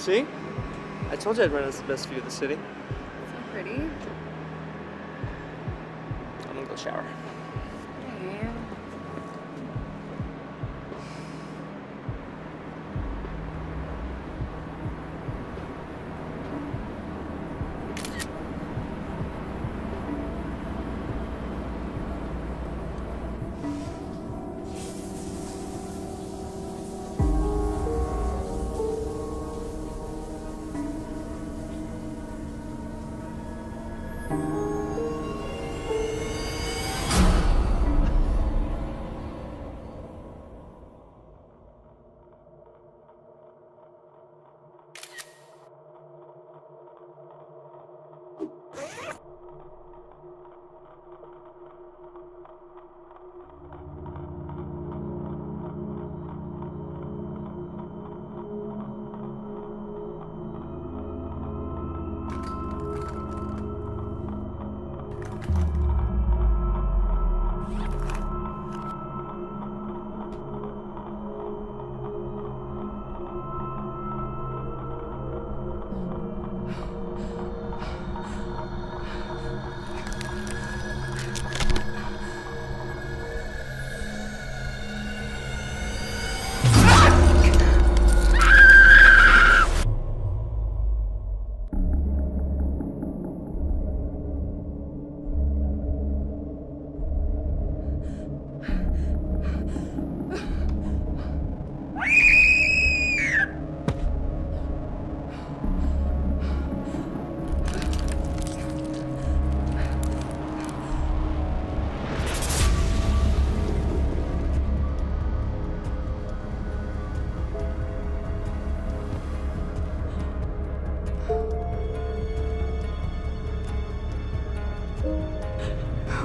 See? I told you I'd rent us the best view of the city. So pretty. I'm gonna go shower. Okay.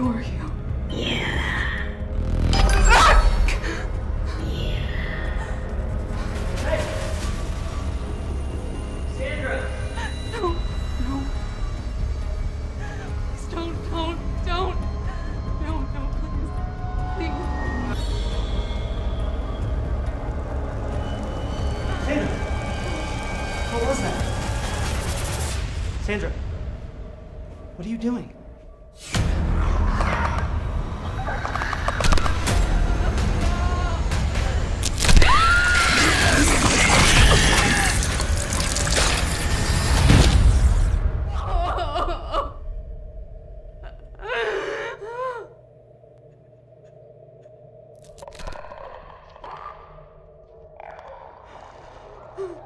Are you? Sandra! No, no. Please don't, don't, don't. No, no, please. Please. Sandra! What was that? Sandra! What are you doing? Oh.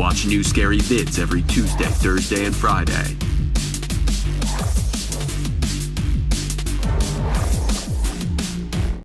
Watch new scary vids every Tuesday, Thursday, and Friday.